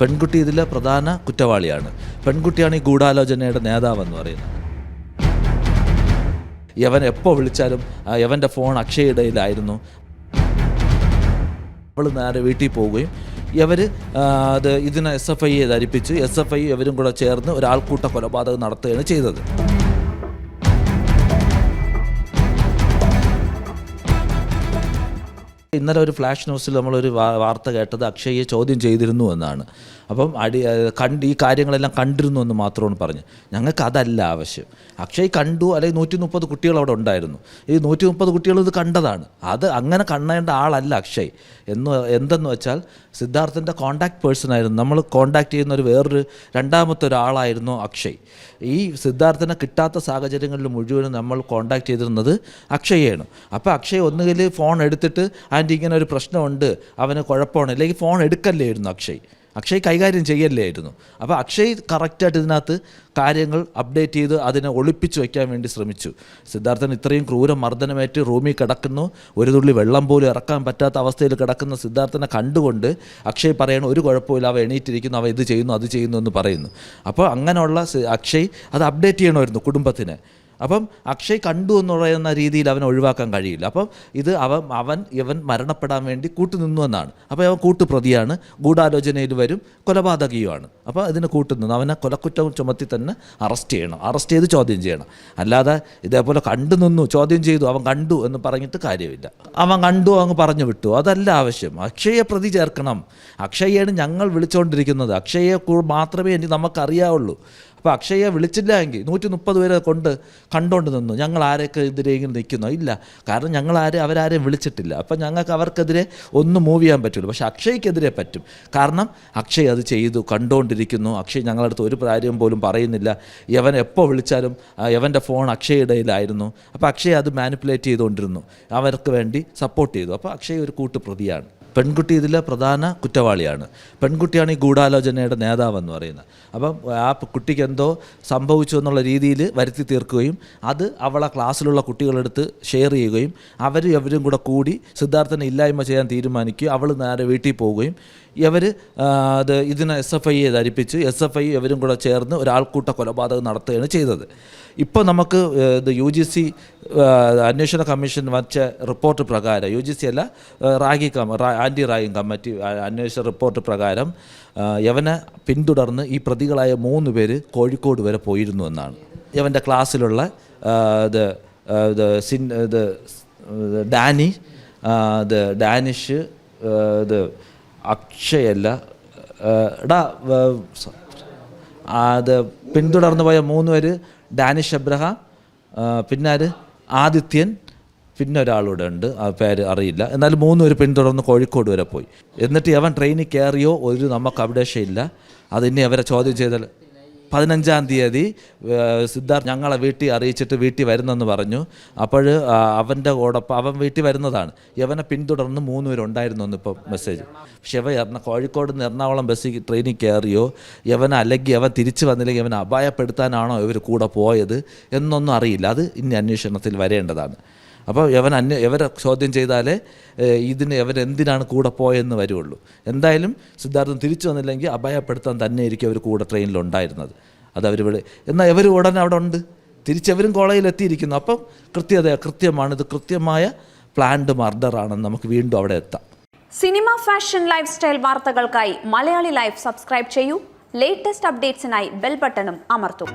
പെൺകുട്ടി ഇതിലെ പ്രധാന കുറ്റവാളിയാണ്. പെൺകുട്ടിയാണ് ഈ ഗൂഢാലോചനയുടെ നേതാവെന്ന് പറയുന്നത്. യവൻ എപ്പോൾ വിളിച്ചാലും യവന്റെ ഫോൺ അക്ഷയയിടയിലായിരുന്നു അവൾ നേരെ വീട്ടിൽ പോവുകയും ഇവർ അത് ഇതിനെ എസ് എഫ് ഐയെ ധരിപ്പിച്ച് എസ് എഫ് ഐ ഇവരും കൂടെ ചേർന്ന് ഒരാൾക്കൂട്ട കൊലപാതകം നടത്തുകയാണ് ചെയ്തത്. ഇന്നലെ ഒരു ഫ്ലാഷ് ന്യൂസിൽ നമ്മളൊരു വാർത്ത കേട്ടത് അക്ഷയെ ചോദ്യം ചെയ്തിരുന്നു എന്നാണ്. അപ്പം അടി കണ്ട് ഈ കാര്യങ്ങളെല്ലാം കണ്ടിരുന്നു എന്ന് മാത്രമാണ് പറഞ്ഞു ഞങ്ങൾക്ക് അതല്ല ആവശ്യം. അക്ഷയ് കണ്ടു അല്ലെങ്കിൽ നൂറ്റി മുപ്പത് കുട്ടികൾ അവിടെ ഉണ്ടായിരുന്നു. ഈ നൂറ്റി മുപ്പത് കുട്ടികൾ ഇത് കണ്ടതാണ്. അത് അങ്ങനെ കണ്ണേണ്ട ആളല്ല അക്ഷയ്. എന്ന് എന്തെന്ന് വെച്ചാൽ സിദ്ധാർത്ഥന്റെ കോണ്ടാക്ട് പേഴ്സൺ ആയിരുന്നു. നമ്മൾ കോണ്ടാക്ട് ചെയ്യുന്ന ഒരു വേറൊരു രണ്ടാമത്തെ ഒരാളായിരുന്നു അക്ഷയ്. ഈ സിദ്ധാർത്ഥനെ കിട്ടാത്ത സാഹചര്യങ്ങളിൽ മുഴുവനും നമ്മൾ കോണ്ടാക്ട് ചെയ്തിരുന്നത് അക്ഷയാണ് അപ്പോൾ അക്ഷയ് ഒന്നുകിൽ ഫോൺ എടുത്തിട്ട് ആന്റി ഇങ്ങനെ ഒരു പ്രശ്നമുണ്ട്. അവന് കുഴപ്പമാണ്. അല്ലെങ്കിൽ ഫോൺ എടുക്കല്ലായിരുന്നു അക്ഷയ്. അക്ഷയ് കൈകാര്യം ചെയ്യല്ലായിരുന്നു അപ്പോൾ അക്ഷയ് കറക്റ്റായിട്ട് ഇതിനകത്ത് കാര്യങ്ങൾ അപ്ഡേറ്റ് ചെയ്ത് അതിനെ ഒളിപ്പിച്ച് വയ്ക്കാൻ വേണ്ടി ശ്രമിച്ചു. സിദ്ധാർത്ഥൻ ഇത്രയും ക്രൂര മർദ്ദനമേറ്റ് റൂമിൽ കിടക്കുന്നു. ഒരു തുള്ളി വെള്ളം പോലും ഇറക്കാൻ പറ്റാത്ത അവസ്ഥയിൽ കിടക്കുന്ന സിദ്ധാർത്ഥനെ കണ്ടുകൊണ്ട് അക്ഷയ് പറയണം ഒരു കുഴപ്പമില്ല അവ എണീറ്റിരിക്കുന്നു അവ ഇത് ചെയ്യുന്നു അത് ചെയ്യുന്നു എന്ന് പറയുന്നു. അപ്പോൾ അങ്ങനെയുള്ള അക്ഷയ് അത് അപ്ഡേറ്റ് ചെയ്യണമായിരുന്നു കുടുംബത്തിനെ. അപ്പം അക്ഷയ് കണ്ടു എന്ന് പറയുന്ന രീതിയിൽ അവൻ ഒഴിവാക്കാൻ കഴിയില്ല. അപ്പം ഇത് അവൻ അവൻ ഇവൻ മരണപ്പെടാൻ വേണ്ടി കൂട്ടുനിന്നു എന്നാണ്. അപ്പോൾ അവൻ കൂട്ടുപ്രതിയാണ്. ഗൂഢാലോചനയിൽ വരും. കൊലപാതകയുമാണ്. അപ്പോൾ അതിന് കൂട്ടുനിന്നു അവനെ കൊലക്കുറ്റം ചുമത്തി തന്നെ അറസ്റ്റ് ചെയ്യണം. അറസ്റ്റ് ചെയ്ത് ചോദ്യം ചെയ്യണം. അല്ലാതെ ഇതേപോലെ കണ്ടു നിന്നു ചോദ്യം ചെയ്തു അവൻ കണ്ടു എന്ന് പറഞ്ഞിട്ട് കാര്യമില്ല. അവൻ കണ്ടു അങ്ങ് പറഞ്ഞു വിട്ടു. അതല്ല ആവശ്യം. അക്ഷയെ പ്രതി ചേർക്കണം. അക്ഷയാണ് ഞങ്ങൾ വിളിച്ചുകൊണ്ടിരിക്കുന്നത് അക്ഷയെ മാത്രമേ എനിക്ക് നമുക്കറിയാവുള്ളൂ. അപ്പോൾ അക്ഷയെ വിളിച്ചില്ല എങ്കിൽ നൂറ്റി മുപ്പത് പേരെ കൊണ്ട് കണ്ടുകൊണ്ട് നിന്നു. ഞങ്ങൾ ആരെയൊക്കെ എതിരെ നിൽക്കുന്നോ? ഇല്ല. കാരണം ഞങ്ങൾ ആരെ അവരാരെയും വിളിച്ചിട്ടില്ല. അപ്പം ഞങ്ങൾക്ക് അവർക്കെതിരെ ഒന്നും മൂവ് ചെയ്യാൻ പറ്റില്ല പക്ഷേ അക്ഷയ്ക്കെതിരെ പറ്റും. കാരണം അക്ഷയ് അത് ചെയ്തു കണ്ടുകൊണ്ടിരിക്കുന്നു അക്ഷയ് ഞങ്ങളടുത്ത് ഒരു കാര്യം പോലും പറയുന്നില്ല. യവൻ എപ്പോൾ വിളിച്ചാലും യവന്റെ ഫോൺ അക്ഷയയിടയിലായിരുന്നു അപ്പോൾ അക്ഷയ് അത് മാനിപ്പുലേറ്റ് ചെയ്തുകൊണ്ടിരുന്നു അവർക്ക് വേണ്ടി സപ്പോർട്ട് ചെയ്തു. അപ്പോൾ അക്ഷയ് ഒരു കൂട്ടുപ്രതിയാണ്. പെൺകുട്ടി ഇതിലെ പ്രധാന കുറ്റവാളിയാണ്. പെൺകുട്ടിയാണ് ഈ ഗൂഢാലോചനയുടെ നേതാവെന്ന് പറയുന്നത്. അപ്പം ആ കുട്ടിക്ക് എന്തോ സംഭവിച്ചു എന്നുള്ള രീതിയിൽ വരുത്തി തീർക്കുകയും അത് അവളെ ക്ലാസ്സിലുള്ള കുട്ടികളെടുത്ത് ഷെയർ ചെയ്യുകയും അവരും അവരും കൂടെ കൂടി സിദ്ധാർത്ഥനെ ഇല്ലായ്മ ചെയ്യാൻ തീരുമാനിക്കുകയും അവൾ നേരെ വീട്ടിൽ പോവുകയും ഇവർ അത് ഇതിനെ എസ് എഫ് ഐയെ ധരിപ്പിച്ച് എസ് എഫ് ഐ ഇവരും കൂടെ ചേർന്ന് ഒരാൾക്കൂട്ട കൊലപാതകം നടത്തുകയാണ് ചെയ്തത്. ഇപ്പോൾ നമുക്ക് ഇത് യു ജി സി അന്വേഷണ കമ്മീഷൻ വച്ച റിപ്പോർട്ട് പ്രകാരം യു ജി സി അല്ല റാഗി കമ്മ ആന്റി റായിങ് കമ്മിറ്റി അന്വേഷണ റിപ്പോർട്ട് പ്രകാരം യവനെ പിന്തുടർന്ന് ഈ പ്രതികളായ മൂന്ന് പേര് കോഴിക്കോട് വരെ പോയിരുന്നു എന്നാണ്. യവന്റെ ക്ലാസ്സിലുള്ള ഇത് ഇത് സിൻ ഇത് ഡാനി ഇത് ഡാനിഷ് ഇത് അക്ഷയല്ല എടാ അത് പിന്തുടർന്ന് പോയ മൂന്ന് പേര് ഡാനിഷ് അബ്രഹാം പിന്നാര് ആദിത്യൻ പിന്നെ ഒരാളൂടെ ഉണ്ട് ആ പേര് അറിയില്ല. എന്നാലും മൂന്ന് പേര് പിന്തുടർന്ന് കോഴിക്കോട് വരെ പോയി. എന്നിട്ട് അവൻ ട്രെയിനിൽ കയറിയോ ഒരു നമുക്ക് അപ്ഡേഷൻ ഇല്ല. അതിനെ അവരെ ചോദ്യം ചെയ്താൽ പതിനഞ്ചാം തീയതി സിദ്ധാർത്ഥ് ഞങ്ങളെ വീട്ടിൽ അറിയിച്ചിട്ട് വീട്ടിൽ വരുന്നെന്ന് പറഞ്ഞു. അപ്പോൾ അവന്റെ കൂടൊപ്പം അവൻ വീട്ടിൽ വരുന്നതാണ്. യവനെ പിന്തുടർന്ന് മൂന്ന് പേരുണ്ടായിരുന്നു എന്ന് ഇപ്പോൾ മെസ്സേജ് പക്ഷെ ഇവ എറണ കോഴിക്കോട് നിന്ന് എറണാകുളം ബസ്സിൽ ട്രെയിനിൽ കയറിയോ യവന അല്ലെങ്കിൽ അവൻ തിരിച്ചു വന്നില്ലെങ്കിൽ അവനെ അപായപ്പെടുത്താനാണോ ഇവർ കൂടെ പോയത് എന്നൊന്നും അറിയില്ല. അത് ഇനി അന്വേഷണത്തിൽ വരേണ്ടതാണ്. അപ്പോൾ യവൻ അന്യ ഇവരെ ചോദ്യം ചെയ്താലേ ഇതിന് ഇവരെന്തിനാണ് കൂടെ പോയെന്ന് വരുള്ളൂ. എന്തായാലും സിദ്ധാർത്ഥൻ തിരിച്ചു വന്നില്ലെങ്കിൽ അപായപ്പെടുത്താൻ തന്നെയായിരിക്കും അവർ കൂടെ ട്രെയിനിൽ ഉണ്ടായിരുന്നത് അത് അവർ ഇവിടെ എന്നാൽ ഇവർ ഉടനെ അവിടെ ഉണ്ട്. തിരിച്ചവരും കോളേജിൽ എത്തിയിരിക്കുന്നു അപ്പം കൃത്യത കൃത്യമാണ്. ഇത് കൃത്യമായ പ്ലാൻഡ് മർഡറാണെന്ന് നമുക്ക് വീണ്ടും അവിടെ എത്താം. സിനിമ ഫാഷൻ ലൈഫ് സ്റ്റൈൽ വാർത്തകൾക്കായി മലയാളി ലൈഫ് സബ്സ്ക്രൈബ് ചെയ്യൂ. ലേറ്റസ്റ്റ് അപ്ഡേറ്റ്സിനായി ബെൽ ബട്ടണും അമർത്തും.